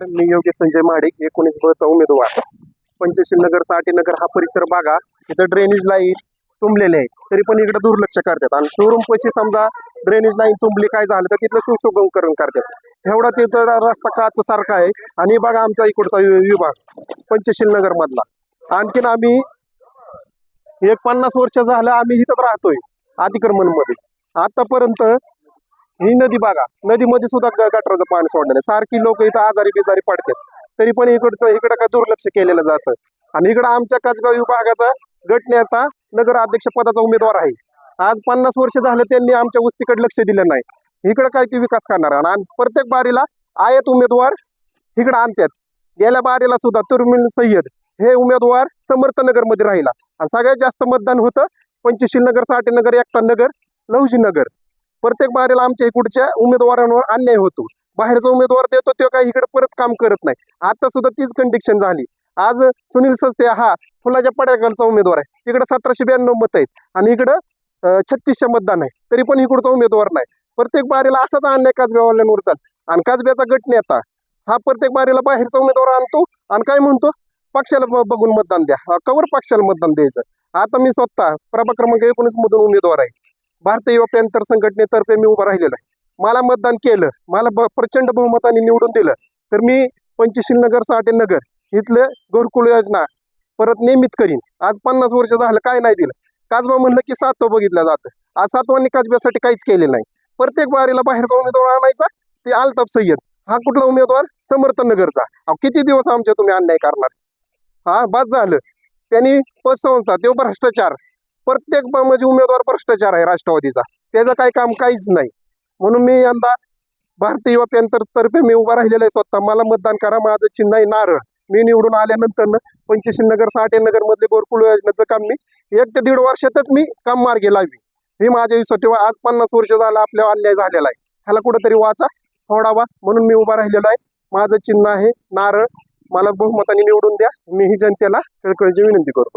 नमस्कार मी संजय माडिक एकोणीस बचा उमेदवार. पंचशील नगरसाठी नगर हा परिसर बघा. इथं ड्रेनेज लाईन तुंबलेले आहे तरी पण इकडे दुर्लक्ष करतात. आणि शोरूम पशी समजा ड्रेनेज लाईन तुंबली काय झालं तर तिथलं सुशोभकरण करतात. एवढा तिथं रस्ता काच सारखा आहे. आणि बघा आमच्या इकडचा वि- विभाग पंचशील नगर मधला. आणखीन आम्ही एक पन्नास वर्ष झालं आम्ही इथंच राहतोय अतिक्रमणमध्ये आतापर्यंत ही नदी बघा नदीमध्ये सुद्धा ग- गटाराचं पाणी सोडलेलं सारखी लोक इथं आजारी बिजारी पडतात. तरी पण इकडचं इकडं काय दुर्लक्ष केलेलं जातं. आणि इकडं आमच्या काचगाव विभागाचा गटनेता नगर अध्यक्ष पदाचा उमेदवार आहे. आज पन्नास वर्ष झालं त्यांनी आमच्या वस्तीकडे लक्ष दिलं नाही. इकडं काय ते विकास करणार आणि प्रत्येक बारीला आयत उमेदवार इकडं आणतात. गेल्या बारीला सुद्धा तुर्मिन सय्यद हे उमेदवार समर्थनगरमध्ये राहिला. आणि सगळ्यात जास्त मतदान होतं पंचशील नगर साठे नगर एकता नगर लहुजी नगर. प्रत्येक बारीला आमच्या इकडच्या उमेदवारांवर अन्याय होतो. बाहेरचा उमेदवार देतो तो काही इकडे परत काम करत नाही. आता सुद्धा तीच कंडिशन झाली. आज सुनील सस्ते हा फुलाच्या पड्याकडचा उमेदवार आहे. तिकडे सतराशे ब्याण्णव मत आहेत आणि इकडं छत्तीसशे मतदान आहे. तरी पण इकडचा उमेदवार नाही. प्रत्येक बारीला असाच अन्याय काजब्यावाल्यांवर चाल आणि काजब्याचा गट नेता हा प्रत्येक बारीला बाहेरचा उमेदवार आणतो आणि काय म्हणतो? पक्षाला बघून मतदान द्या. कवर पक्षाला मतदान द्यायचं. आता मी स्वतः प्रभाग क्रमांक एकोणीस मधून उमेदवार आहे. भारतीय युवा पॅन्थर संघटनेतर्फे मी उभा राहिलेलो आहे. मला मतदान केलं मला प्रचंड बहुमताने निवडून दिलं. तर मी पंचशील नगर साठे नगर इथले घरकुल योजना परत नियमित करीन. आज पन्नास वर्ष झालं काय नाही दिलं. काजबा म्हणलं की सातव बघितलं जातं. आज सातवांनी काजब्यासाठी काहीच केलेलं नाही. प्रत्येक बारीला बाहेरचा उमेदवार आणायचा ते आलताप सय्यद. हा कुठला उमेदवार? समर्थन नगरचा. अहो, किती दिवस आमच्या तुम्ही अन्याय करणार? हा बाद झालं. त्यांनी पतसंस्था तो भ्रष्टाचार प्रत्येक म्हणजे उमेदवार भ्रष्टाचार आहे राष्ट्रवादीचा. त्याचं काही काम काहीच नाही. म्हणून मी यंदा भारतीय युवा पॅन्थर तर्फे मी उभा राहिलेला आहे स्वतः. मला मतदान करा माझं चिन्ह आहे नारळ. मी निवडून आल्यानंतर पंचशील नगर साठे नगर मधले गोरकुळ योजनेचं काम मी एक ते दीड वर्षातच मी काम मार्गी लावी. हे माझ्या आयुष्यासाठी आज पन्नास वर्ष झालं आपल्यावर अन्याय झालेला आहे. ह्याला कुठंतरी वाचा फोडावा म्हणून मी उभा राहिलेलो आहे. माझं चिन्ह आहे नारळ. मला बहुमताने निवडून द्या. मी ही जनतेला कळकळीची विनंती करतो.